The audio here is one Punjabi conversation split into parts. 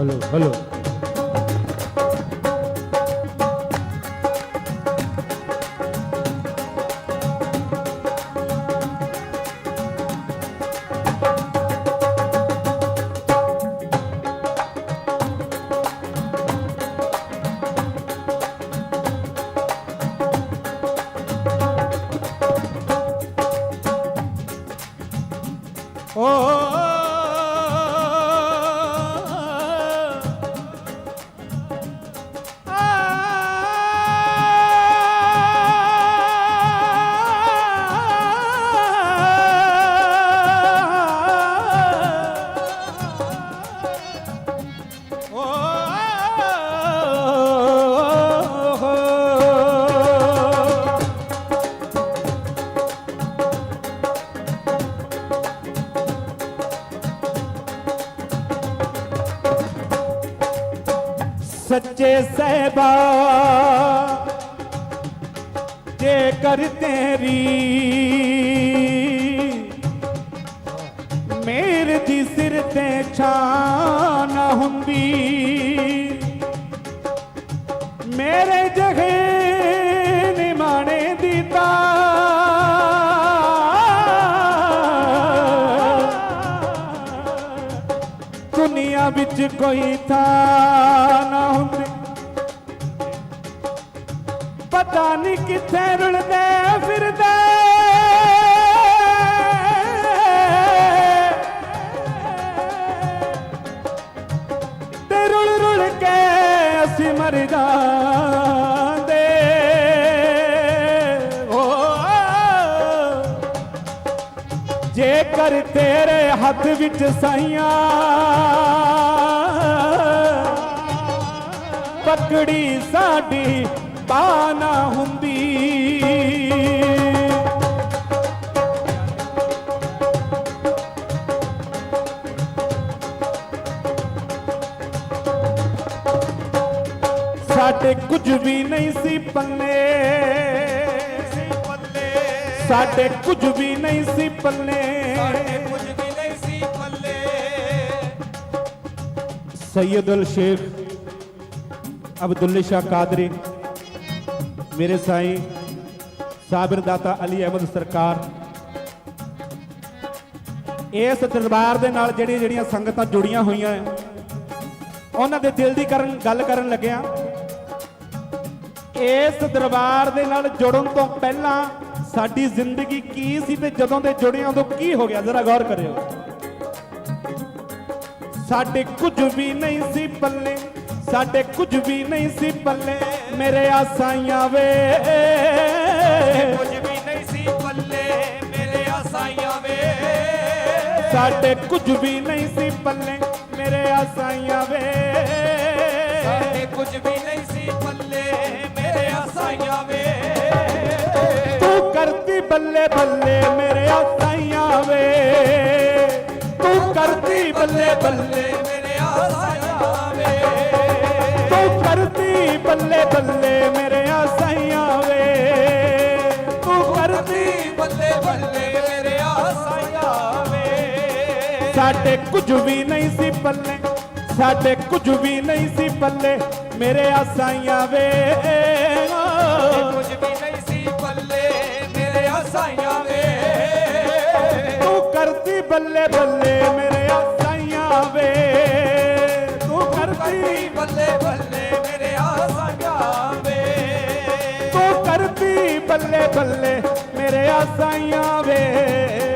হলো হলো ਸਹਿਬਾ ਜੇ ਤੇਰੀ ਮੇਰ ਦੀ ਸਿਰ ਤੇ ਛਾਨ ਹੁੰਦੀ, ਮੇਰੇ ਜਗੇ ਨਿਮਾਣੇ ਦੀ ਤਾਂ ਦੁਨੀਆ ਵਿੱਚ ਕੋਈ ਥਾਂ ਨਾ ਹੁੰਦੀ। ਪਤਾ ਨਹੀਂ ਕਿੱਥੇ ਰੁਲਦੇ ਫਿਰਦੇ। ਤੇ ਰੁਲ ਰੁਲ ਕੇ ਅਸੀਂ ਮਰ ਜਾਂਦੇ। ਓ, ਜੇਕਰ ਤੇਰੇ ਹੱਥ ਵਿੱਚ ਸਾਈਆਂ, ਪਕੜੀ ਸਾਡੀ ਬਾਨਾ ਹੁੰਦੀ ਸਾਡੇ ਕੁਝ ਵੀ ਨਹੀਂ ਸੀ ਪੱਲੇ ਸਾਡੇ ਕੁਝ ਵੀ ਨਹੀਂ ਸੀ ਪੱਲੇ ਕੁਝ ਵੀ ਨਹੀਂ ਸੀ ਪੱਲੇ सैयद अल शेख अब्दुल्ला शाह कादरी ਮੇਰੇ ਸਾਈ ਸਾਬਰ ਦਾਤਾ ਅਲੀ ਅਹਿਮਦ ਸਰਕਾਰ। ਇਸ ਦਰਬਾਰ ਦੇ ਨਾਲ ਜਿਹੜੀਆਂ ਜਿਹੜੀਆਂ ਸੰਗਤਾਂ ਜੁੜੀਆਂ ਹੋਈਆਂ ਆ ਉਹਨਾਂ ਦੇ ਦਿਲ ਦੀ ਕਰਨ ਗੱਲ ਕਰਨ ਲੱਗਿਆ। ਇਸ ਦਰਬਾਰ ਦੇ ਨਾਲ ਜੁੜਨ ਤੋਂ ਪਹਿਲਾਂ ਸਾਡੀ ਜ਼ਿੰਦਗੀ ਕੀ ਸੀ ਤੇ ਜਦੋਂ ਦੇ ਜੁੜੇ ਉਦੋਂ ਕੀ ਹੋ ਗਿਆ, ਜ਼ਰਾ ਗੌਰ ਕਰਿਓ। ਸਾਡੇ ਕੁਝ ਵੀ ਨਹੀਂ ਸੀ ਪੱਲੇ। ਸਾਡੇ ਕੁਝ ਵੀ ਨਹੀਂ ਸੀ ਪੱਲੇ ਮੇਰੇ ਆਸਾਈਆਂ ਵੇ। ਕੁਝ ਵੀ ਨਹੀਂ ਸੀ ਪੱਲੇ ਮੇਰੇ ਆਸਾਈਆਂ ਵੇ। ਸਾਡੇ ਕੁਝ ਵੀ ਨਹੀਂ ਸੀ ਪੱਲੇ ਮੇਰੇ ਆਸਾਈਆਂ ਵੇ। ਸਾਡੇ ਕੁਝ ਵੀ ਨਹੀਂ ਸੀ ਪੱਲੇ ਮੇਰੇ ਆਸਾਈਆਂ ਵੇ। ਤੂੰ ਕਰਦੀ ਬੱਲੇ ਬੱਲੇ ਮੇਰੇ ਆਸਾਈਆਂ ਵੇ। ਤੂੰ ਕਰਦੀ ਬੱਲੇ ਬੱਲੇ ਮੇਰੇ ਆਸਾਈਆਂ ਬੱਲੇ ਬੱਲੇ ਮੇਰੇ ਆਸਾਈਆਂ ਵੇ। ਤੂੰ ਕਰਦੀ ਬੱਲੇ ਬੱਲੇ ਮੇਰੇ ਆਸਾਈਆਂ ਵੇ। ਸਾਡੇ ਕੁਝ ਵੀ ਨਹੀਂ ਸੀ ਪੱਲੇ ਸਾਡੇ ਕੁਝ ਵੀ ਨਹੀਂ ਸੀ ਪੱਲੇ ਮੇਰੇ ਆਸਾਈਆਂ ਵੇ। ਕੁਝ ਵੀ ਨਹੀਂ ਸੀ ਮੇਰੇ ਆਸਾਈਆਂ ਵੇ। ਤੂੰ ਕਰਦੀ ਬੱਲੇ ਬੱਲੇ ਮੇਰੇ ਬੱਲੇ ਮੇਰੇ ਆਸਾਈਆਂ ਵੇ।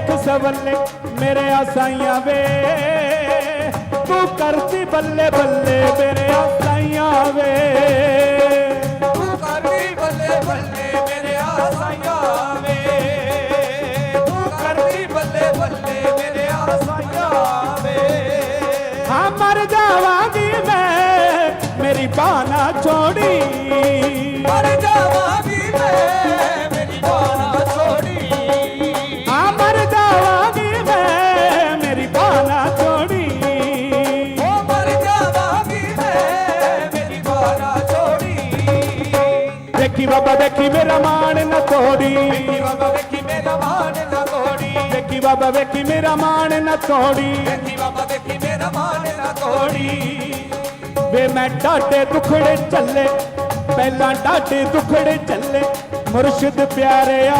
ਲੇਖ ਸਵੱਲੇ ਮੇਰੇ ਆਸਾਈਆਂ ਵੇ। ਤੂੰ ਕਰਦੀ ਬੱਲੇ ਬੱਲੇ ਮੇਰੇ ਆਸਾਈਆਂ ਵੇ। ਤੂੰ ਕਰਦੀ ਬੱਲੇ ਬੱਲੇ ਮੇਰੇ ਆਸਾਈਆਂ ਵੇ। ਤੂੰ ਕਰਦੀ ਬੱਲੇ ਬੱਲੇ ਮੇਰੇ ਆਸਾਈਆਂ ਵੇ। ਹਾਂ ਮਰ ਜਾਵਾਂਗੀ ਮੈਂ ਮੇਰੀ ਬਾਨਾ ਮੇਰਾ ਮਾਣ ਨਾ ਤੋੜੀ। ਵੇਖੀ ਬਾਬਾ ਵੇਖੀ ਮੇਰਾ ਮਾਨ ਨਾ ਤੋੜੀ। ਦੇਖੀ ਬਾਬਾ ਵੇਖੀ ਮੇਰਾ ਮਾਣ ਨਾ ਤੋੜੀ। ਵੇਖੀ ਬਾਬਾ ਵੇਖੀ ਮੇਰਾ ਮਾਨ ਨਾ ਤੋੜੀ। ਵੇ ਮੈਂ ਡਾਡੇ ਦੁਖੜੇ ਚੱਲੇ ਪਹਿਲਾਂ ਡਾਡੇ ਦੁਖੜੇ ਚੱਲੇ ਮੁਰਸ਼ਿਦ ਪਿਆਰਿਆ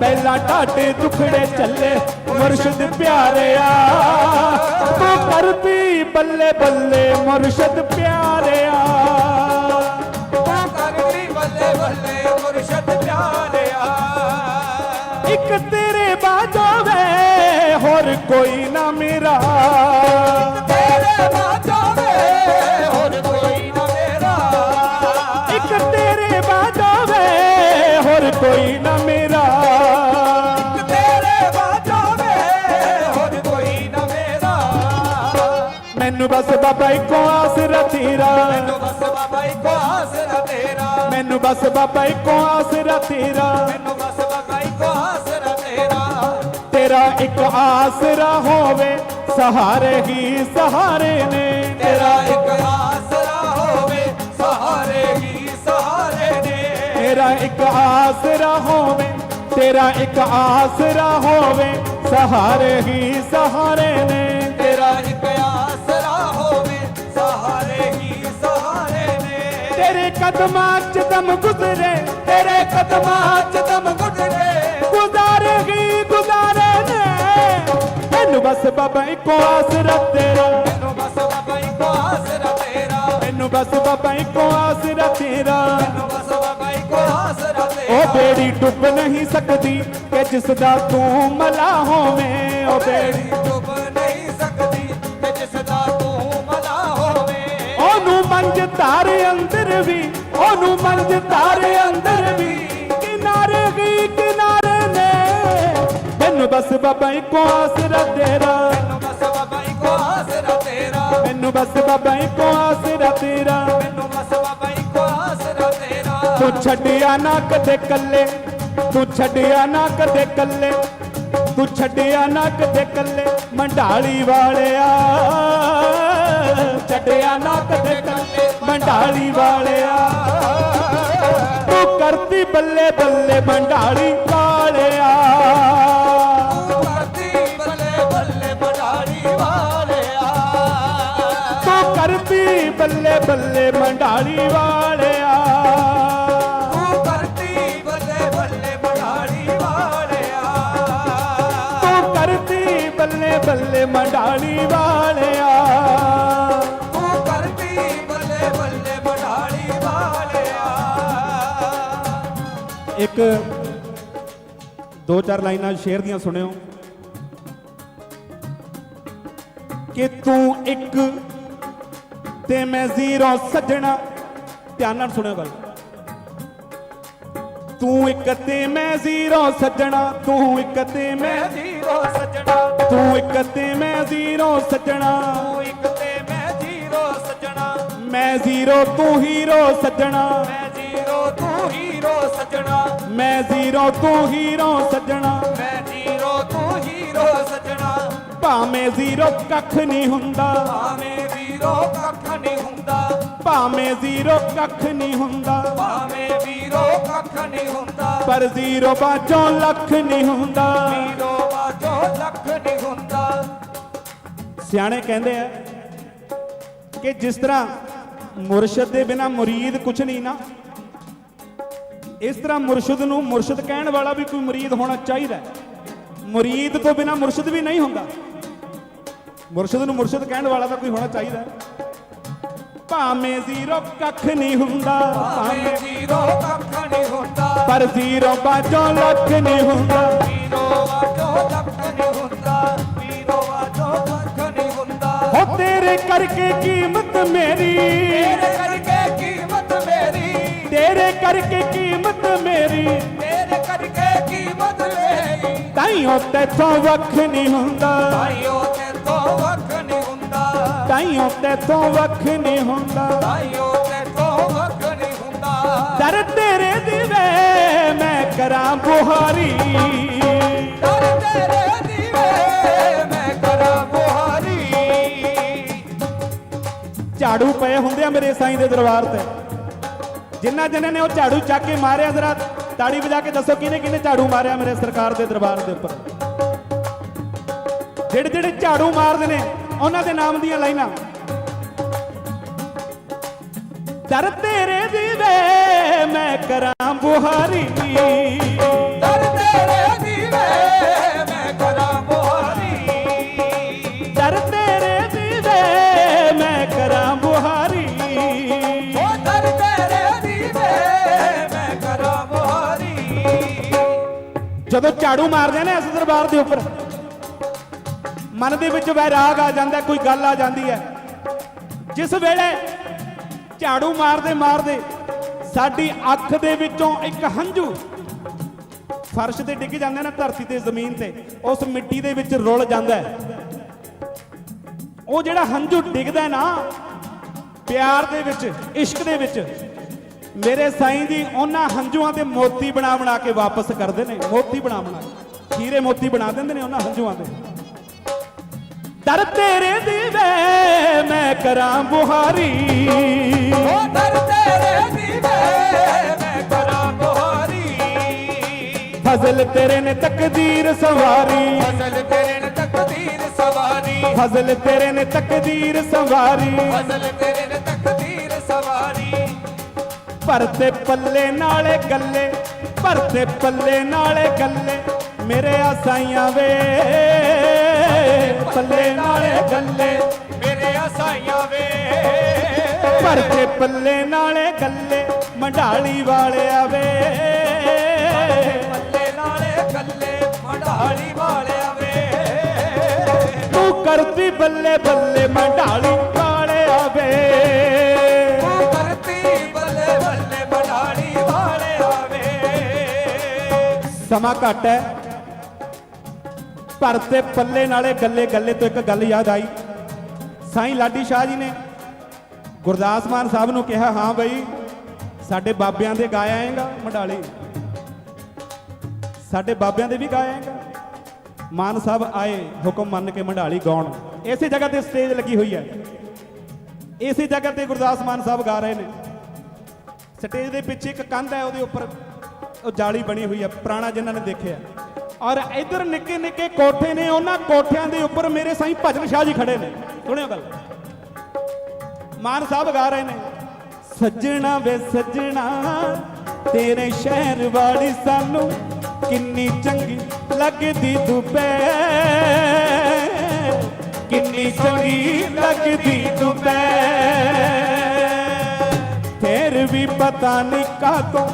ਪਹਿਲਾਂ ਡਾਡੇ ਦੁਖੜੇ ਚੱਲੇ ਮੁਰਸ਼ਿਦ ਪਿਆਰਿਆ ਤੂੰ ਕਰਦੀ ਬੱਲੇ ਬੱਲੇ ਮੁਰਸ਼ਿਦ ਪਿਆਰਿਆ ਬੱਲੇ ਮੁਰਸ਼ਦ ਪਿਆਰਿਆ ਇੱਕ ਤੇਰੇ ਬਾਝੋ ਵੇ ਹੋਰ ਕੋਈ ਨਾ ਮੇਰਾ। ਤੇਰੇ ਬਾਝੋਂ ਵੇ ਹੋਰ ਕੋਈ ਨਾ ਮੇਰਾ। ਇੱਕ ਤੇਰੇ ਬਾਝੋ ਵੇ ਹੋਰ ਕੋਈ ਨਾ ਮੇਰਾ। ਤੇਰੇ ਬਾਝੋਂ ਵੇ ਹੋਰ ਕੋਈ ਨਾ ਮੇਰਾ। ਮੈਨੂੰ ਬਸ ਬਾਬਾ ਇੱਕੋ ਆਸਰਾ ਤੇਰਾ ਮੈਨੂੰ ਬਸ ਬਾਬਾ ਇੱਕੋ ਆਸਰਾ ਤੇਰਾ ਮੈਨੂੰ ਬਸ ਬਾਬਾ ਇੱਕੋ ਆਸਰਾ ਤੇਰਾ। ਮੈਨੂੰ ਬਸ ਬਾਬਾ ਇੱਕੋ ਆਸਰਾ ਤੇਰਾ। ਤੇਰਾ ਇੱਕ ਆਸਰਾ ਹੋਵੇ ਸਹਾਰੇ ਹੀ ਸਹਾਰੇ ਨੇ। ਤੇਰਾ ਇੱਕ ਆਸਰਾ ਹੋਵੇ ਸਹਾਰੇ ਹੀ ਸਹਾਰੇ ਨੇ। ਤੇਰਾ ਇੱਕ ਆਸਰਾ ਹੋਵੇ ਤੇਰਾ ਇੱਕ ਆਸਰਾ ਹੋਵੇ ਸਹਾਰੇ ਹੀ ਸਹਾਰੇ ਨੇ। ਤੇਰੇ ਕਦਮਾਂ 'ਚ ਦਮ ਗੁਜ਼ਰੇ ਤੇਰੇ ਕਦਮਾਂ 'ਚ ਦਮ ਗੁਜ਼ਾਰੇ। ਹੀ ਗੁਜ਼ਾਰੇ ਨੇ। ਮੈਨੂੰ ਬਸ ਬਾਬਾ ਇੱਕੋ ਆਸਰਾ ਤੇਰਾ। ਮੈਨੂੰ ਬਸ ਬਾਬਾ ਇੱਕੋ ਆਸਰਾ ਤੇਰਾ। ਮੈਨੂੰ ਬਸ ਬਾਬਾ ਇੱਕੋ ਆਸਰਾ ਤੇਰਾ। ਮੈਨੂੰ ਬਸ ਬਾਬਾ ਇੱਕੋ ਆਸਰਾ ਤੇਰਾ। ਉਹ ਬੇੜੀ ਡੁੱਬ ਨਹੀਂ ਸਕਦੀ ਕਿ ਜਿਸ ਦਾ ਤੂੰ ਮਲਾ ਹੋਵੇਂ ਉਹ ਬੇੜੀ ਤਾਰੇ ਅੰਦਰ ਵੀ ਉਹਨੂੰ ਮੰਜ ਤਾਰੇ ਅੰਦਰ ਵੀ। ਕਿਨਾਰੇ ਵੀ ਕਿਨਾਰੇ ਨੇ। ਮੈਨੂੰ ਬਸ ਬਾਬਾ ਇੱਕੋ ਆਸਰਾ ਤੇਰਾ। ਮੈਨੂੰ ਬਸ ਬਾਬਾ ਇੱਕੋ ਆਸਰਾ ਤੇਰਾ। ਮੈਨੂੰ ਬਸ ਬਾਬਾ ਇੱਕੋ ਆਸਰਾ ਤੇਰਾ। ਮੈਨੂੰ ਬਸ ਬਾਬਾ ਇੱਕੋ ਆਸਰਾ ਤੇਰਾ। ਤੂੰ ਛੱਡਿਆ ਨਾ ਕਦੇ ਕੱਲੇ ਤੂੰ ਛੱਡਿਆ ਨਾ ਕਦੇ ਕੱਲੇ ਤੂੰ ਛੱਡਿਆ ਨਾ ਕਦੇ ਕੱਲੇ ਮੰਡਾਲੀ ਵਾਲਿਆ। ਛੱਡਿਆ ਨਾ ਕਦੇ ਕੱਲੇ ਮੰਡਾਲੀ ਵਾਲਿਆ। ਤੂੰ ਕਰਦੀ ਬੱਲੇ ਬੱਲੇ ਮੰਡਾਲੀ ਵਾਲਿਆ। ਤੂੰ ਤੂੰ ਕਰਦੀ ਬੱਲੇ ਬੱਲੇ ਮੰਡਾਲੀ ਵਾਲਿਆ। ਇੱਕ ਦੋ ਚਾਰ ਲਾਈਨਾਂ ਸ਼ੇਰ ਦੀਆਂ ਸੁਣਿਓ। ਕਿ ਤੂੰ ਇੱਕ ਤੇ ਮੈਂ ਜ਼ੀਰੋ ਸੱਜਣਾ। ਧਿਆਨ ਨਾਲ ਸੁਣਿਓ ਗੱਲ। ਤੂੰ ਇੱਕ ਤੇ ਮੈਂ ਜ਼ੀਰੋ ਸੱਜਣਾ। ਤੂੰ ਇੱਕ ਤੇ ਮੈਂ ਜੀਰੋ ਸੱਜਣਾ। ਤੂੰ ਇੱਕ ਤੇ ਮੈਂ ਜ਼ੀਰੋ ਸੱਜਣਾ। ਤੂੰ ਇੱਕ ਤੇ ਮੈਂ ਜੀਰੋ ਸੱਜਣਾ। ਮੈਂ ਜ਼ੀਰੋ ਤੂੰ ਹੀਰੋ ਸੱਜਣਾ। ਹੀਰੋ ਸੱਜਣਾ। ਮੈਂ ਜ਼ੀਰੋ ਤੂੰ ਹੀਰੋ ਸੱਜਣਾ। ਮੈਂ ਜੀਰੋ ਤੂੰ ਹੀਰੋ ਸੱਜਣਾ। ਭਾਵੇਂ ਜ਼ੀਰੋ ਕੱਖ ਨਹੀਂ ਹੁੰਦਾ। ਭਾਵੇਂ ਵੀਰੋ ਕੱਖ ਨਹੀਂ ਹੁੰਦਾ। ਭਾਵੇਂ ਜ਼ੀਰੋ ਕੱਖ ਨਹੀਂ ਹੁੰਦਾ। ਭਾਵੇਂ ਵੀਰੋ ਕੱਖ ਨਹੀਂ ਹੁੰਦਾ। ਪਰ ਜ਼ੀਰੋ ਬਾਝੋਂ ਲੱਖ ਨਹੀਂ ਹੁੰਦਾ। ਵੀਰੋ ਬਾਝੋਂ ਲੱਖ ਨਹੀਂ ਹੁੰਦਾ। ਸਿਆਣੇ ਕਹਿੰਦੇ ਆ ਕਿ ਜਿਸ ਤਰ੍ਹਾਂ ਮੁਰਸ਼ਿਦ ਦੇ ਬਿਨਾ ਮੁਰੀਦ ਕੁਝ ਨਹੀਂ ਨਾ ਇਸ ਤਰ੍ਹਾਂ ਮੁਰਸ਼ਿਦ ਨੂੰ ਮੁਰਸ਼ਿਦ ਕਹਿਣ ਵਾਲਾ ਵੀ ਕੋਈ ਮੁਰੀਦ ਹੋਣਾ ਚਾਹੀਦਾ ਹੈ। ਮੁਰੀਦ ਤੋਂ ਬਿਨਾ ਮੁਰਸ਼ਿਦ ਵੀ ਨਹੀਂ ਹੁੰਦਾ। ਮੁਰਸ਼ਿਦ ਨੂੰ ਮੁਰਸ਼ਿਦ ਕਹਿਣ ਵਾਲਾ ਤਾਂ ਕੋਈ ਹੋਣਾ ਚਾਹੀਦਾ ਹੈ। ਭਾਵੇਂ ਜ਼ੀਰੋ ਕੱਖ ਨਹੀਂ ਹੁੰਦਾ। ਭਾਵੇਂ ਜੀਰੋ ਕੱਖ ਨਹੀਂ ਹੁੰਦਾ। ਪਰ ਜ਼ੀਰੋ ਬਾਝੋਂ ਲੱਖ ਨਹੀਂ ਹੁੰਦਾ। ਜੀਰੋ ਵਾਜੋ ਲੱਖ ਨਹੀਂ ਹੁੰਦਾ। ਜੀਰੋ ਵਾਜੋ ਲੱਖ ਨਹੀਂ ਹੁੰਦਾ। ਹੋ ਤੇਰੇ ਕਰਕੇ ਕੀਮਤ ਮੇਰੀ। ਤੇਰੇ ਕਰਕੇ ਤੇਰੇ ਕਰਕੇ ਕੀਮਤ ਮੇਰੀ। ਤੇਰੇ ਕਰਕੇ ਕੀਮਤ ਮੇਰੀ। ਤਾਈਓ ਤੇਥੋਂ ਵੱਖ ਨਹੀਂ ਹੁੰਦਾ। ਤਾਈਓ ਤੇ ਤੋਂ ਵੱਖ ਨਹੀਂ ਹੁੰਦਾ। ਤਾਈਓ ਤੇਥੋਂ ਵੱਖ ਨਹੀਂ ਹੁੰਦਾ। ਤਾਈਓ ਤੇ ਤੋਂ ਵੱਖ ਨਹੀਂ ਹੁੰਦਾ। ਦਰ ਤੇਰੇ ਦੀ ਵੇ ਮੈਂ ਕਰਾਂ ਬੁਹਾਰੀ। ਦਰ ਤੇਰੇ ਦੀਵੇ ਮੈਂ ਕਰਾਂ ਬੁਹਾਰੀ। ਝਾੜੂ ਪਏ ਹੁੰਦੇ ਆ ਮੇਰੇ ਸਾਈਂ ਦੇ ਦਰਬਾਰ ਤੇ। ਜਿੰਨਾ ਜਿਨ੍ਹਾਂ ਨੇ ਉਹ ਝਾੜੂ ਚੱਕ ਕੇ ਮਾਰਿਆ ਜ਼ਰਾ, ਤਾੜੀ ਵਜਾ ਕੇ ਦੱਸੋ ਕਿਹਨੇ ਕਿਹਨੇ ਝਾੜੂ ਮਾਰਿਆ ਮੇਰੇ ਸਰਕਾਰ ਦੇ ਦਰਬਾਰ ਦੇ ਉੱਪਰ? ਜਿਹੜੇ ਜਿਹੜੇ ਝਾੜੂ ਮਾਰਦੇ ਨੇ, ਉਹਨਾਂ ਦੇ ਨਾਮ ਦੀਆਂ ਲਾਈਨਾਂ। ਦਰ ਤੇਰੇ ਦੀ ਮੈਂ ਕਰਾਂ ਬੁਹਾਰੀ। ਜਦੋਂ ਝਾੜੂ ਮਾਰਦੇ ਨੇ ਇਸ ਦਰਬਾਰ ਦੇ ਉੱਪਰ, ਮਨ ਦੇ ਵਿੱਚ ਵੈਰਾਗ ਆ ਜਾਂਦਾ, ਕੋਈ ਗੱਲ ਆ ਜਾਂਦੀ ਹੈ। ਜਿਸ ਵੇਲੇ ਝਾੜੂ ਮਾਰਦੇ ਮਾਰਦੇ ਸਾਡੀ ਅੱਖ ਦੇ ਵਿੱਚੋਂ ਇੱਕ ਹੰਝੂ ਫਰਸ਼ ਤੇ ਡਿੱਗ ਜਾਂਦਾ ਨਾ ਧਰਤੀ ਤੇ ਜ਼ਮੀਨ ਤੇ, ਉਸ ਮਿੱਟੀ ਦੇ ਵਿੱਚ ਰੁਲ ਜਾਂਦਾ ਹੈ। ਉਹ ਜਿਹੜਾ ਹੰਝੂ ਡਿੱਗਦਾ ਨਾ, ਪਿਆਰ ਦੇ ਵਿੱਚ, ਇਸ਼ਕ ਦੇ ਵਿੱਚ ਮੇਰੇ ਸਾਈਂ ਜੀ ਉਹਨਾਂ ਹੰਝੂਆਂ ਤੇ ਮੋਤੀ ਬਣਾ ਬਣਾ ਕੇ ਵਾਪਸ ਕਰਦੇ ਨੇ। ਮੋਤੀ ਬਣਾ ਬਣਾ ਕੇ। ਹੀਰੇ ਮੋਤੀ ਬਣਾ ਦਿੰਦੇ ਨੇ ਉਹਨਾਂ ਹੰਝੂਆਂ ਤੇ। ਦਰ ਤੇਰੇ ਦੀ ਵੇ ਮੈਂ ਕਰਾਂ ਬੁਹਾਰੀ। ਓ ਦਰ ਤੇਰੇ ਦੀਵੇ ਮੈਂ ਕਰਾਂ ਬੁਹਾਰੀ। ਫਜ਼ਲ ਤੇਰੇ ਨੇ ਤਕਦੀਰ ਸੰਵਾਰੀ। ਫਜ਼ਲ ਤੇਰੇ ਨੇ ਤਕਦੀਰ ਸਵਾਰੀ। ਫਜ਼ਲ ਤੇਰੇ ਨੇ ਤਕਦੀਰ ਸੰਵਾਰੀ। ਫਜ਼ਲ ਤੇਰੇ ਭਰਤੇ ਪੱਲੇ ਨਾਲੇ ਗੱਲੇ, ਭਰਤੇ ਪੱਲੇ ਨਾਲੇ ਗੱਲੇ, ਮੇਰੇ ਆਸਾਈਆਂ ਵੇ। ਪੱਲੇ ਨਾਲੇ ਗੱਲੇ, ਮੇਰੇ ਆਸਾਈਆਂ ਵੇ। ਭਰਤੇ ਪੱਲੇ ਨਾਲੇ ਗੱਲੇ, ਮੰਡਾਲੀ ਵਾਲਿਆ ਵੇ। ਪੱਲੇ ਨਾਲੇ ਗੱਲੇ, ਮੰਡਾਲੀ ਵਾਲਿਆ ਵੇ। ਤੂੰ ਕਰਦੀ ਬੱਲੇ ਬੱਲੇ, ਮੰਡਾਲੀ ਵਾਲਿਆ ਵੇ। ਸਮਾਂ ਘੱਟ ਹੈ। ਭਰ ਤੇ ਪੱਲੇ ਨਾਲੇ ਗੱਲੇ ਗੱਲੇ ਤੋਂ ਇੱਕ ਗੱਲ ਯਾਦ ਆਈ। ਸਾਈਂ ਲਾਡੀ ਸ਼ਾਹ ਜੀ ਨੇ ਗੁਰਦਾਸ ਮਾਨ ਸਾਹਿਬ ਨੂੰ ਕਿਹਾ, ਹਾਂ ਬਈ, ਸਾਡੇ ਬਾਬਿਆਂ ਦੇ ਗਾਇਆ ਆਏਗਾ ਮੰਡਾਲੀ। ਸਾਡੇ ਬਾਬਿਆਂ ਦੇ ਵੀ ਗਾਇਆ ਆਏਗਾ। ਮਾਨ ਸਾਹਿਬ ਆਏ ਹੁਕਮ ਮੰਨ ਕੇ ਮੰਡਾਲੀ ਗਾਉਣ। ਇਸੇ ਜਗ੍ਹਾ ਤੇ ਸਟੇਜ ਲੱਗੀ ਹੋਈ ਹੈ। ਇਸੇ ਜਗ੍ਹਾ ਤੇ ਗੁਰਦਾਸ ਮਾਨ ਸਾਹਿਬ ਗਾ ਰਹੇ ਨੇ। ਸਟੇਜ ਦੇ ਪਿੱਛੇ ਇੱਕ ਕੰਧ ਹੈ ਉਹਦੇ ਉੱਪਰ। ਉਹ ਜਾਲੀ ਬਣੀ ਹੋਈ ਹੈ ਪੁਰਾਣਾ ਜਿਨ੍ਹਾਂ ਨੇ ਦੇਖਿਆ। ਔਰ ਇਧਰ ਨਿੱਕੇ ਨਿੱਕੇ ਕੋਠੇ ਨੇ, ਉਹਨਾਂ ਕੋਠਿਆਂ ਦੇ ਉੱਪਰ ਮੇਰੇ ਸਾਈਂ ਭਜਨ ਸ਼ਾਹ ਜੀ ਖੜੇ ਨੇ। ਸੁਣਿਓ ਗੱਲ। ਮਾਨ ਸਾਹਿਬ ਗਾ ਰਹੇ ਨੇ। ਸੱਜਣਾ ਵੇ ਸੱਜਣਾ, ਤੇਰੇ ਸ਼ਹਿਰ ਵਾਲੀ ਸਾਨੂੰ ਕਿੰਨੀ ਚੰਗੀ ਲੱਗਦੀ ਤੂੰ ਪੈ ਕਿੰਨੀ ਚੰਗੀ ਲੱਗਦੀ ਤੂੰ ਪੈ ਫੇਰ ਵੀ ਪਤਾ ਨਹੀਂ ਕਾਤੋਂ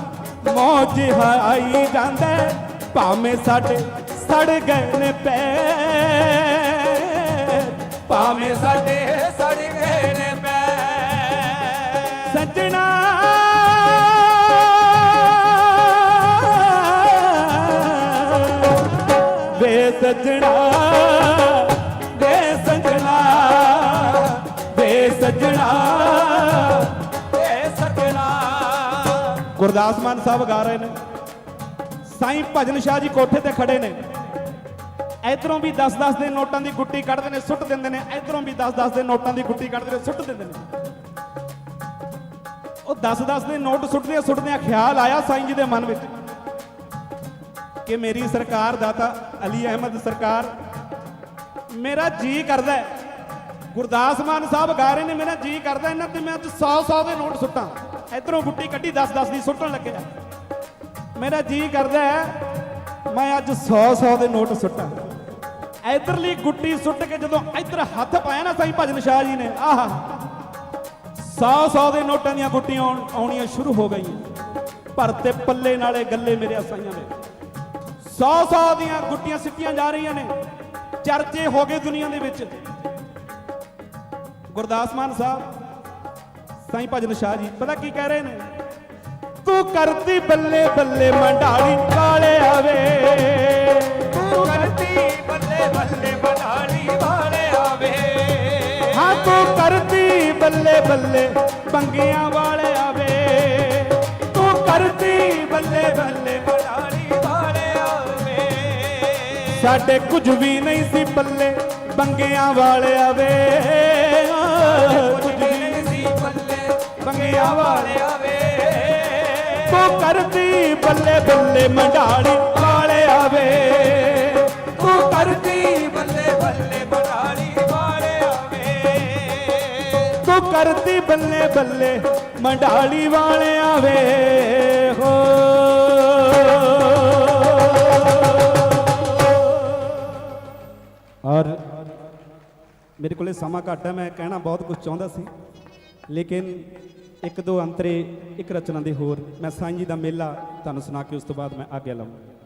ਮੌਜ ਆਈ ਜਾਂਦਾ ਭਾਵੇਂ ਸਾਡੇ ਸੜ ਗਏ ਨੇ ਪੈ ਭਾਵੇਂ ਭਾਵੇਂ ਸਾਡੇ ਸੜ ਗਏ ਨੇ ਪੈਰ। ਸੱਜਣਾ ਗੁਰਦਾਸ ਮਾਨ ਸਾਹਿਬ ਗਾ ਰਹੇ ਨੇ। ਸਾਈਂ ਭਜਨ ਸ਼ਾਹ ਜੀ ਕੋਠੇ ਤੇ ਖੜੇ ਨੇ। ਇਧਰੋਂ ਵੀ 10-10 ਦੇ ਨੋਟਾਂ ਦੀ ਗੁੱਟੀ ਕੱਢਦੇ ਨੇ, ਸੁੱਟ ਦਿੰਦੇ ਨੇ। ਇਧਰੋਂ ਵੀ 10-10 ਦੇ ਨੋਟਾਂ ਦੀ ਗੁੱਟੀ ਕੱਢਦੇ ਨੇ, ਸੁੱਟ ਦਿੰਦੇ ਨੇ। ਉਹ 10-10 ਦੇ ਨੋਟ ਸੁੱਟਦੇ ਸੁੱਟਦੇ ਖਿਆਲ ਆਇਆ ਸਾਈਂ ਜੀ ਦੇ ਮਨ ਵਿੱਚ ਕਿ ਮੇਰੀ ਸਰਕਾਰ ਦਾਤਾ ਅਲੀ ਅਹਿਮਦ ਸਰਕਾਰ ਮੇਰਾ ਜੀ ਕਰਦਾ ਗੁਰਦਾਸ ਮਾਨ ਸਾਹਿਬ ਗਾ ਰਹੇ ਨੇ, ਮੇਰਾ ਜੀ ਕਰਦਾ ਇਹਨਾਂ ਤੇ ਮੈਂ ਅੱਜ 100-100 ਦੇ ਨੋਟ ਸੁੱਟਾਂ। ਇਧਰੋਂ ਗੁੱਟੀ ਕੱਢੀ 10-10 ਦੀ ਸੁੱਟਣ ਲੱਗਿਆ ਮੇਰਾ ਜੀ ਕਰਦਾ ਹੈ, ਮੈਂ ਅੱਜ 100 100 ਦੇ ਨੋਟ ਸੁੱਟਾਂ। ਇਧਰਲੀ ਗੁੱਟੀ ਸੁੱਟ ਕੇ ਜਦੋਂ ਇਧਰ ਹੱਥ ਪਾਇਆ ਨਾ ਸਾਈਂ ਭਜਨ ਸ਼ਾਹ ਜੀ ਨੇ, ਆਹ। 100 100 ਦੇ ਨੋਟਾਂ ਦੀਆਂ ਗੁੱਟੀਆਂ ਆਉਣ- ਆਉਣੀਆਂ ਸ਼ੁਰੂ ਹੋ ਗਈਆਂ। ਭਰ ਤੇ ਪੱਲੇ ਨਾਲੇ ਗੱਲੇ ਮੇਰੇ ਸਾਈਆਂ ਦੇ 100 100 ਦੀਆਂ ਗੁੱਟੀਆਂ ਸਿੱਟੀਆਂ ਜਾ ਰਹੀਆਂ ਨੇ, ਚਰਚੇ ਹੋ ਗਏ ਦੁਨੀਆ ਦੇ ਵਿੱਚ। ਗੁਰਦਾਸ ਮਾਨ ਸਾਹਿਬ ਸਾਈਂ ਭਜਨ ਸ਼ਾਹ ਜੀ ਪਤਾ ਕੀ ਕਹਿ ਰਹੇ ਨੇ? ਤੂੰ ਕਰਦੀ ਬੱਲੇ ਬੱਲੇ ਮੰਡਾਲੀ ਵਾਲੇ ਆਵੇ। ਤੂੰ ਕਰਦੀ ਬੱਲੇ ਬੱਲੇ ਬਨਾਲੀ ਵਾਲੇ ਆਵੇ। ਹਾਂ ਤੂੰ ਕਰਦੀ ਬੱਲੇ ਬੱਲੇ ਬੰਗਿਆਂ ਵਾਲੇ ਆਵੇ। ਤੂੰ ਕਰਦੀ ਬੱਲੇ ਬੱਲੇ ਬਨਾਲੀ ਵਾਲੇ ਆਵੇ। ਸਾਡੇ ਕੁਝ ਵੀ ਨਹੀਂ ਸੀ ਬੱਲੇ ਬੰਗਿਆਂ ਵਾਲੇ ਆਵੇ। ਬੰਗਿਆਂ ਵਾਲੇ ਵਾਲੇ ਆਵੇ ਤੂੰ ਕਰਦੀ ਬੱਲੇ ਬੱਲੇ ਮੰਡਾਲੀ ਵਾਲੇ ਆਵੇ ਤੂੰ ਕਰਦੀ ਬੱਲੇ ਬੱਲੇ ਬਨਾਲੀ ਵਾਲੇ ਆਵੇ ਤੂੰ ਕਰਦੀ ਬੱਲੇ ਬੱਲੇ ਮੰਡਾਲੀ ਵਾਲੇ ਆਵੇ ਹੋ। ਔਰ ਮੇਰੇ ਕੋਲੇ ਸਮਾਂ ਘੱਟ ਹੈ ਮੈਂ ਕਹਿਣਾ ਬਹੁਤ ਕੁਝ ਚਾਹੁੰਦਾ ਸੀ। ਲੇਕਿਨ ਇੱਕ ਦੋ ਅੰਤਰੇ, ਇੱਕ ਰਚਨਾ ਦੇ ਹੋਰ। ਮੈਂ ਸਾਈਂ ਜੀ ਦਾ ਮੇਲਾ ਤੁਹਾਨੂੰ ਸੁਣਾ ਕੇ ਉਸ ਤੋਂ ਬਾਅਦ ਮੈਂ ਆਗਿਆ ਲਵਾਂ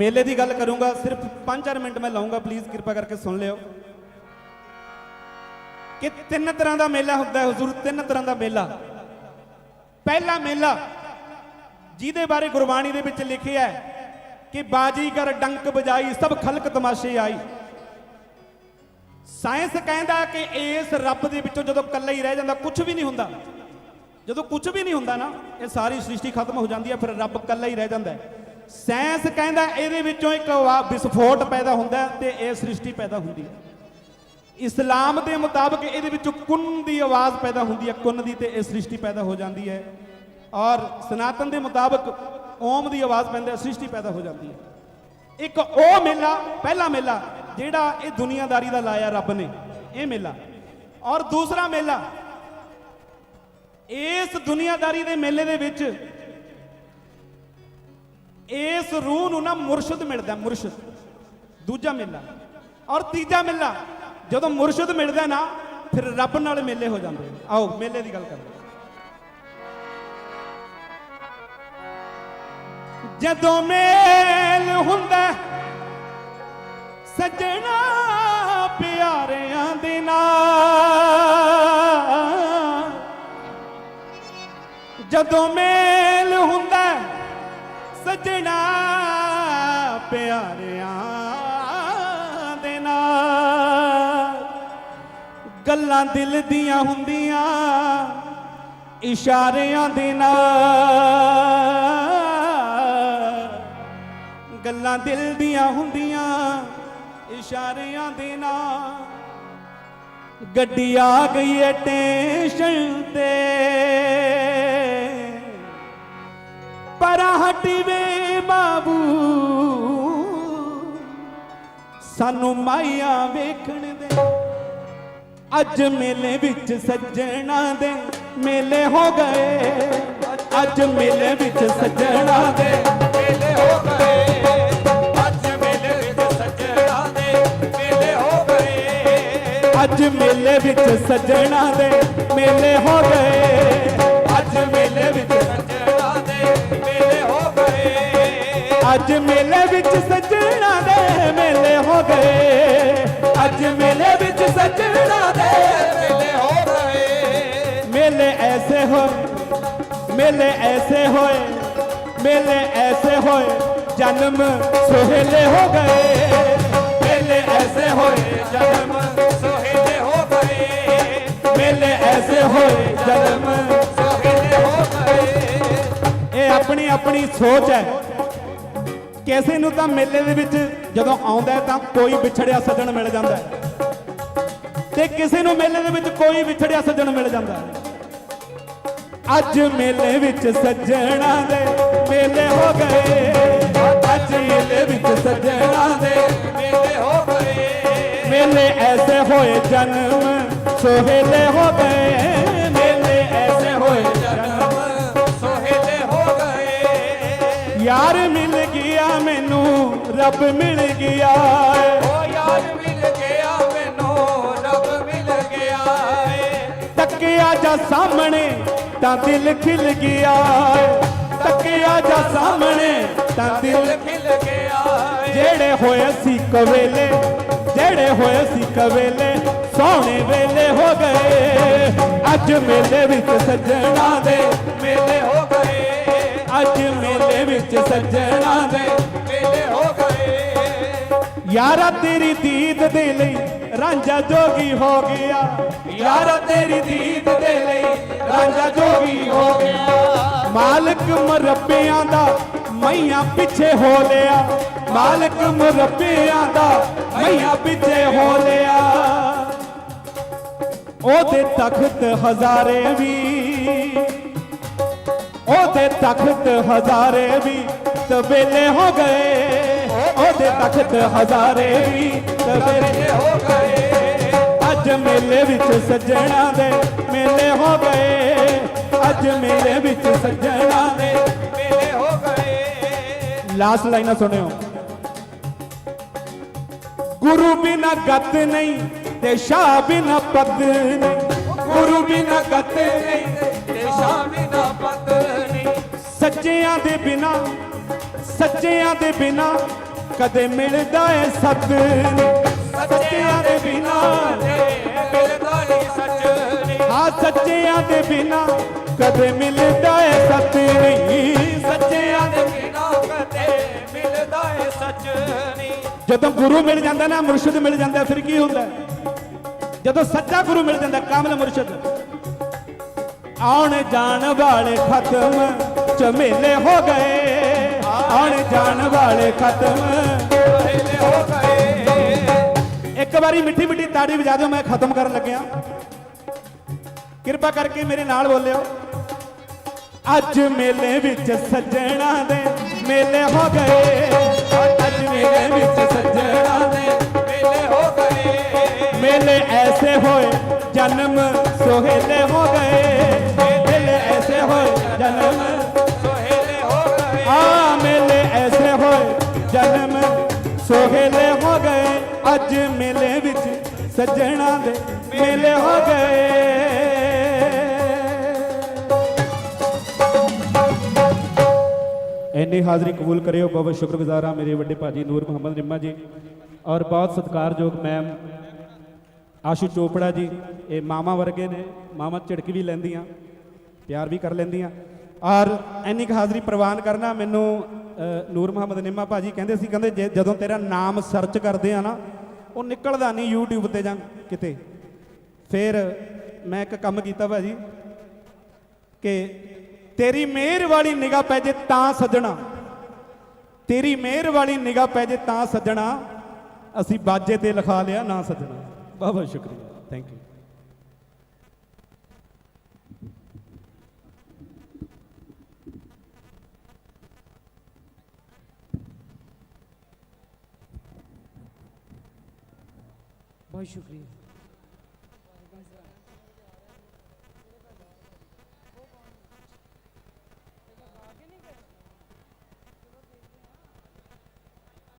ਮੇਲੇ ਦੀ ਗੱਲ ਕਰੂੰਗਾ, ਸਿਰਫ 5-4 ਮਿੰਟ ਮੈਂ ਲਾਉਂਗਾ ਪਲੀਜ਼ ਕਿਰਪਾ ਕਰਕੇ ਸੁਣ ਲਿਓ। ਕਿ ਤਿੰਨ ਤਰ੍ਹਾਂ ਦਾ ਮੇਲਾ ਹੁੰਦਾ ਹੈ, ਹਜ਼ੂਰ, ਤਿੰਨ ਤਰ੍ਹਾਂ ਦਾ ਮੇਲਾ। ਪਹਿਲਾ ਮੇਲਾ ਜਿਹਦੇ ਬਾਰੇ ਗੁਰਬਾਣੀ ਦੇ ਵਿੱਚ ਲਿਖਿਆ ਹੈ ਕਿ ਬਾਜੀਗਰ ਡੰਕ ਵਜਾਈ, ਸਭ ਖਲਕ ਤਮਾਸ਼ੇ ਆਈ। ਸਾਇੰਸ ਕਹਿੰਦਾ ਕਿ ਇਸ ਰੱਬ ਦੇ ਵਿੱਚੋਂ ਜਦੋਂ ਇਕੱਲਾ ਹੀ ਰਹਿ ਜਾਂਦਾ ਕੁਝ ਵੀ ਨਹੀਂ ਹੁੰਦਾ। ਜਦੋਂ ਕੁਝ ਵੀ ਨਹੀਂ ਹੁੰਦਾ ਨਾ, ਇਹ ਸਾਰੀ ਸ੍ਰਿਸ਼ਟੀ ਖਤਮ ਹੋ ਜਾਂਦੀ ਹੈ, ਫਿਰ ਰੱਬ ਇਕੱਲਾ ਹੀ ਰਹਿ ਜਾਂਦਾ ਹੈ। ਸਾਇੰਸ ਕਹਿੰਦਾ ਇਹਦੇ ਵਿੱਚੋਂ ਇੱਕ ਵਾ- ਵਿਸਫੋਟ ਪੈਦਾ ਹੁੰਦਾ ਹੈ ਤੇ ਇਹ ਸ੍ਰਿਸ਼ਟੀ ਪੈਦਾ ਹੁੰਦੀ ਹੈ। ਇਸਲਾਮ ਦੇ ਮੁਤਾਬਕ ਇਹਦੇ ਵਿੱਚੋਂ ਕੁਨ ਦੀ ਆਵਾਜ਼ ਪੈਦਾ ਹੁੰਦੀ ਹੈ, ਕੁਨ ਦੀ ਤੇ ਇਹ ਸ੍ਰਿਸ਼ਟੀ ਪੈਦਾ ਹੋ ਜਾਂਦੀ ਹੈ। ਔਰ ਸਨਾਤਨ ਦੇ ਮੁਤਾਬਕ ਓਮ ਦੀ ਆਵਾਜ਼ ਪੈਂਦਾ ਸ੍ਰਿਸ਼ਟੀ ਪੈਦਾ ਹੋ ਜਾਂਦੀ ਹੈ। ਇੱਕ ਉਹ ਮੇਲਾ, ਪਹਿਲਾ ਮੇਲਾ, ਜਿਹੜਾ ਇਹ ਦੁਨੀਆਦਾਰੀ ਦਾ ਲਾਇਆ ਰੱਬ ਨੇ, ਇਹ ਮੇਲਾ। ਔਰ ਦੂਸਰਾ ਮੇਲਾ, ਇਸ ਦੁਨੀਆਦਾਰੀ ਦੇ ਮੇਲੇ ਦੇ ਵਿੱਚ ਇਸ ਰੂਹ ਨੂੰ ਨਾ ਮੁਰਸ਼ਿਦ ਮਿਲਦਾ, ਮੁਰਸ਼ਿਦ। ਦੂਜਾ ਮੇਲਾ। ਔਰ ਤੀਜਾ ਮੇਲਾ, ਜਦੋਂ ਮੁਰਸ਼ਿਦ ਮਿਲਦਾ ਨਾ, ਫਿਰ ਰੱਬ ਨਾਲ ਮੇਲੇ ਹੋ ਜਾਂਦੇ ਆਓ, ਮੇਲੇ ਦੀ ਗੱਲ ਕਰਦੇ ਜਦੋਂ ਮੇਲ ਹੁੰਦਾ, ਸੱਜਣਾ ਪਿਆਰਿਆਂ ਦੇ ਨਾਲ। ਜਦੋਂ ਮੇਲ ਹੁੰਦਾ ਸੱਜਣਾ ਪਿਆਰਿਆਂ ਦੇ ਨਾਲ। ਗੱਲਾਂ ਦਿਲ ਦੀਆਂ ਹੁੰਦੀਆਂ, ਇਸ਼ਾਰਿਆਂ ਦੇ ਨਾਲ। ਗੱਲਾਂ ਦਿਲ ਦੀਆਂ ਹੁੰਦੀਆਂ, ਇਸ਼ਾਰਿਆਂ ਦੇ ਨਾਲ। ਗੱਡੀ ਆ ਗਈ ਏ ਟੇਸ਼ਨ ਤੇ। ਪਰ ਹਟੀ ਸਾਨੂੰ ਮਾਇਆ ਵੇਖਣ ਦੇ। ਅੱਜ ਮੇਲੇ ਵਿੱਚ ਸੱਜਣਾ ਦੇ ਮੇਲੇ ਹੋ ਗਏ। ਅੱਜ ਮੇਲੇ ਵਿੱਚ ਸੱਜਣਾ ਦੇ ਮੇਲੇ ਹੋ ਗਏ। ਅੱਜ ਮੇਲੇ ਵਿੱਚ ਸੱਜਣਾ ਦੇ ਮੇਲੇ ਹੋ ਗਏ। ਅੱਜ ਮੇਲੇ ਵਿੱਚ ਸੱਜਣਾ ਦੇ ਮੇਲੇ ਹੋ ਗਏ। ਅੱਜ ਮੇਲੇ ਵਿੱਚ ਸੱਜਣਾ ਦੇ ਮੇਲੇ ਹੋ ਗਏ। ਅੱਜ ਮੇਲੇ ਵਿੱਚ ਸੱਜਣਾ ਦੇ ਮੇਲੇ ਹੋ ਗਏ। ਅੱਜ ਮੇਲੇ ਵਿੱਚ ਸੱਜਣਾ ਦੇ ਮੇਲੇ ਹੋ ਗਏ। ਮੇਲੇ ਐਸੇ ਹੋਏ, ਮੇਲੇ ਐਸੇ ਹੋਏ, ਮੇਲੇ ਐਸੇ ਹੋਏ, ਜਨਮ ਸੁਹੇਲੇ ਹੋ ਗਏ। ਮੇਲੇ ਐਸੇ ਹੋਏ, ਜਨਮ ਸੁਹੇਲੇ ਹੋ ਗਏ। ਮੇਲੇ ਐਸੇ ਹੋਏ, ਜਨਮ ਸੁਹੇਲੇ ਹੋ ਗਏ। ਇਹ ਆਪਣੀ ਆਪਣੀ ਸੋਚ ਹੈ। ਕਿਸੇ ਨੂੰ ਤਾਂ ਮੇਲੇ ਦੇ ਵਿੱਚ ਜਦੋਂ ਆਉਂਦਾ ਤਾਂ ਕੋਈ ਵਿਛੜਿਆ ਸੱਜਣ ਮਿਲ ਜਾਂਦਾ ਤੇ ਕਿਸੇ ਨੂੰ ਮੇਲੇ ਦੇ ਵਿੱਚ ਕੋਈ ਵਿਛੜਿਆ ਸੱਜਣ ਮਿਲ ਜਾਂਦਾ ਅੱਜ ਮੇਲੇ ਵਿੱਚ ਸੱਜਣਾ ਦੇ ਮੇਲੇ ਹੋ ਗਏ। ਅੱਜ ਮੇਲੇ ਵਿੱਚ ਸੱਜਣਾ ਦੇ ਮੇਲੇ ਹੋ ਗਏ। ਮੇਲੇ ਐਸੇ ਹੋਏ ਜਨਮ ਸੋਹੇਲੇ ਹੋ ਗਏ। ਮੇਲੇ ਐਸੇ ਹੋਏ ਜਨਮ ਜਨਮ ਹੋ ਗਏ। ਯਾਰ ਮਿਲ ਰੱਬ ਮਿਲ ਗਿਆ ਏ। ਓ ਯਾਰ ਮਿਲ ਗਿਆ ਮੈਨੂੰ ਰੱਬ ਮਿਲ ਗਿਆ ਏ ਤੱਕਿਆ ਜਾ ਸਾਹਮਣੇ ਤਾਂ ਦਿਲ ਖਿਲ ਗਿਆ ਏ। ਤੱਕਿਆ ਜਾ ਸਾਹਮਣੇ ਤਾਂ ਦਿਲ ਖਿਲ ਗਿਆ ਏ ਜਿਹੜੇ ਹੋਏ ਸੀ ਕਵੇਲੇ ਜਿਹੜੇ ਹੋਏ ਸੀ ਕਵੇਲੇ ਸੋਹਣੇ ਵੇਲੇ ਹੋ ਗਏ ਅੱਜ ਮੇਲੇ ਵਿੱਚ ਸੱਜਣਾ ਦੇ ਮੇਲੇ ਹੋ ਗਏ ਅੱਜ ਮੇਲੇ ਵਿੱਚ ਸੱਜਣਾ ਦੇ ਯਾਰਾ ਤੇਰੀ ਦੀਦ ਦੇ ਲਈ ਰਾਂਝਾ ਜੋਗੀ ਹੋ ਗਿਆ। ਯਾਰਾ ਤੇਰੀ ਦੀਦ ਦੇ ਲਈ ਰਾਂਝਾ ਜੋਗੀ ਹੋ ਗਿਆ। ਮਾਲਕ ਮਰੱਬਿਆਂ ਦਾ ਮਈਆਂ ਪਿੱਛੇ ਹੋ ਲਿਆ। ਮਾਲਕ ਮਰੱਬਿਆਂ ਦਾ ਮਈਆਂ ਪਿੱਛੇ ਹੋ ਲਿਆ। ਉਹਦੇ ਤਖਤ ਹਜ਼ਾਰੇ ਵੀ, ਉਹਦੇ ਤਖਤ ਹਜ਼ਾਰੇ ਵੀ ਤਬੇਲੇ ਹੋ ਗਏ। ਉਹਦੇ ਤਖਤ ਹਜ਼ਾਰੇ ਵੀ ਤਬੇਲੇ ਹੋ ਗਏ। ਅੱਜ ਮੇਲੇ ਵਿੱਚ ਸੱਜਣਾ ਦੇ ਮੇਲੇ ਹੋ ਗਏ। ਅੱਜ ਮੇਲੇ ਵਿੱਚ ਸੱਜਣਾ ਦੇ ਮੇਲੇ ਹੋ ਗਏ। ਲਾਸਟ ਲਾਈਨਾਂ ਸੁਣਿਓ। ਗੁਰੂ ਬਿਨਾ ਗਤ ਨਹੀਂ ਤੇ ਸ਼ਾਹ ਬਿਨਾ ਪਦ ਨਹੀਂ। ਗੁਰੂ ਬਿਨਾ ਗਤ ਨਹੀਂ ਤੇ ਸ਼ਾਮੀ ਨਾ ਪਤ ਨਹੀਂ। ਸੱਚਿਆਂ ਦੇ ਬਿਨਾ, ਸੱਚਿਆਂ ਦੇ ਬਿਨਾ ਕਦੇ ਮਿਲਦਾ ਏ ਨਹੀਂ ਸੱਚਿਆਂ ਦੇ ਬਿਨਾ। ਮਿਲਦਾ ਨਹੀਂ ਸੱਚ ਨਹੀਂ ਹਾਂ ਸੱਚਿਆਂ ਦੇ ਬਿਨਾ ਕਦੇ ਮਿਲਦਾ ਏ ਸਤ ਨਹੀਂ ਸੱਚਿਆਂ ਦੇ ਬਿਨਾ ਕਦੇ ਮਿਲਦਾ ਏ ਸੱਚ ਨਹੀਂ ਜਦੋਂ ਗੁਰੂ ਮਿਲ ਜਾਂਦਾ ਨਾ ਮੁਰਸ਼ਿਦ ਮਿਲ ਜਾਂਦਾ ਫਿਰ ਕੀ ਹੁੰਦਾ? ਜਦੋਂ ਸੱਚਾ ਗੁਰੂ ਮਿਲ ਜਾਂਦਾ ਕਾਮਲ ਮੁਰਸ਼ਿਦ। ਆਉਣ ਜਾਣ ਵਾਲੇ ਖਤਮ ਝਮੇਲੇ ਹੋ ਗਏ ਆਉਣ ਜਾਣ ਵਾਲੇ ਖਤਮ। ਮੇਲੇ ਹੋ ਗਏ ਇੱਕ ਵਾਰੀ ਮਿੱਠੀ ਮਿੱਠੀ ਤਾੜੀ ਵਜਾ ਦਿਓ, ਮੈਂ ਖਤਮ ਕਰਨ ਲੱਗਿਆ। ਕਿਰਪਾ ਕਰਕੇ ਮੇਰੇ ਨਾਲ ਬੋਲਿਓ। ਅੱਜ ਮੇਲੇ ਵਿੱਚ ਸੱਜਣਾ ਦੇ ਮੇਲੇ ਹੋ ਗਏ। ਅੱਜ ਮੇਲੇ ਵਿੱਚ ਸੱਜਣਾ ਦੇ ਮੇਲੇ ਹੋ ਗਏ। ਮੇਲੇ ਐਸੇ ਹੋਏ, ਜਨਮ ਸੋਹੇਲੇ ਹੋ ਗਏ। ਮੇਲੇ ਐਸੇ ਹੋਏ, ਜਨਮ ਅੱਜ ਮੇਲੇ ਵਿੱਚ ਸੱਜਣਾ ਦੇ ਮੇਲੇ ਹੋ ਗਏ। ਇੰਨੀ ਹਾਜ਼ਰੀ ਕਬੂਲ ਕਰਿਓ ਬਹੁਤ ਸ਼ੁਕਰਗੁਜ਼ਾਰ ਹਾਂ ਮੇਰੇ ਵੱਡੇ ਭਾਜੀ ਨੂਰ ਮੁਹੰਮਦ ਨਿੰਮਾ ਜੀ ਔਰ ਬਹੁਤ ਸਤਿਕਾਰਯੋਗ ਮੈਮ ਆਸ਼ੂ ਚੋਪੜਾ ਜੀ। ਇਹ ਮਾਮਾ ਵਰਗੇ ਨੇ, ਮਾਮਾ ਝਿੜਕ ਵੀ ਲੈਂਦੀਆਂ, ਪਿਆਰ ਵੀ ਕਰ ਲੈਂਦੀਆਂ। ਔਰ ਇੰਨੀ ਕੁ ਹਾਜ਼ਰੀ ਪ੍ਰਵਾਨ ਕਰਨਾ ਮੈਨੂੰ ਨੂਰ ਮੁਹੰਮਦ ਨਿੰਮਾ ਭਾਜੀ ਕਹਿੰਦੇ ਸੀ, ਕਹਿੰਦੇ ਜੇ ਜਦੋਂ ਤੇਰਾ ਨਾਮ ਸਰਚ ਕਰਦੇ ਆ ਨਾ ਉਹ ਨਿਕਲਦਾ ਨਹੀਂ YouTube ਤੇ ਜਾਂ ਕਿਤੇ। ਫਿਰ ਮੈਂ ਇੱਕ ਕੰਮ ਕੀਤਾ ਭਾਜੀ, ਕਿ ਤੇਰੀ ਮਿਹਰ ਵਾਲੀ ਨਿਗਾਹ ਪੈ ਜੇ ਤਾਂ ਸੱਜਣਾ। ਤੇਰੀ ਮਿਹਰ ਵਾਲੀ ਨਿਗਾਹ ਪੈ ਜੇ ਤਾਂ ਸੱਜਣਾ, ਅਸੀਂ ਬਾਜੇ ਤੇ ਲਿਖਾ ਲਿਆ ਨਾ ਸੱਜਣਾ। ਬਹੁਤ ਬਹੁਤ ਸ਼ੁਕਰੀਆ। Thank you Pode o.